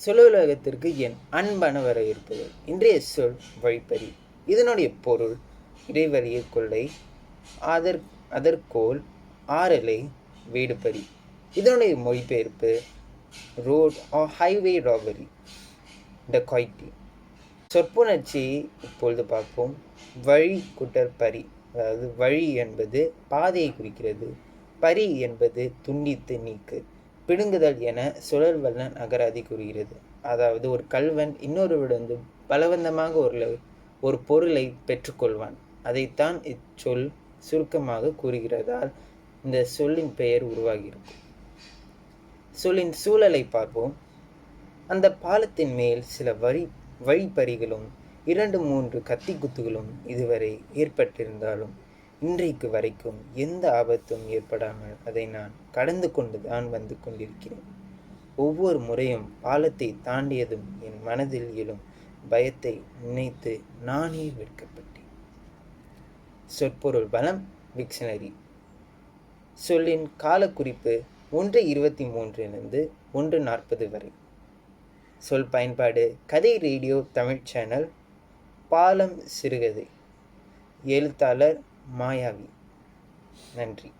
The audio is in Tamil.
சொல்லுலகத்திற்கு என் அன்பான இருப்பது இன்றைய சொல் வழிப்பறி. இதனுடைய பொருள் இடைவெளியை கொள்ளை அதற் அதற்கோல் ஆறலை வீடுபறி. இதனுடைய மொழிபெயர்ப்பு ரோட் ஆர் ஹைவே ராபரி. த கொய்டி சொற்புணர்ச்சியை இப்பொழுது பார்ப்போம். வழி குட்டற்பரி அதாவது வழி என்பது பாதையை குறிக்கிறது. பரி என்பது துண்டித்து நீக்கு. பிடுங்குதல் என சுழல் வல்லன் அகராதி கூறுகிறது. அதாவது ஒரு கல்வன் இன்னொருவரிடந்து பலவந்தமாக ஒரு ஒரு பொருளை பெற்றுக்கொள்வான். அதைத்தான் இச்சொல் சுருக்கமாக கூறுகிறதால் இந்த சொல்லின் பெயர் உருவாகியிருக்கும் சொல்லின் சூழலை பார்ப்போம். அந்த பாலத்தின் மேல் சில வழி வழிப்பறிகளும் இரண்டு மூன்று கத்தி குத்துகளும் இதுவரை ஏற்பட்டிருந்தாலும் இன்றைக்கு வரைக்கும் எந்த ஆபத்தும் ஏற்படாமல் அதை நான் கடந்து கொண்டு தான் வந்து கொண்டிருக்கிறேன். ஒவ்வொரு முறையும் பாலத்தை தாண்டியதும் என் மனதில் எழும் பயத்தை நினைத்து நானே வெட்கப்பட்டேன். சொற்பொருள் பலம் விக்ஷனரி. சொல்லின் காலக்குறிப்பு ஒன்று இருபத்தி மூன்றிலிருந்து ஒன்று நாற்பது வரை. சொல் பயன்பாடு கதை ரேடியோ தமிழ் சேனல் பாலம் சிறுகதை. எழுத்தாளர் மாயாவி. நன்றி.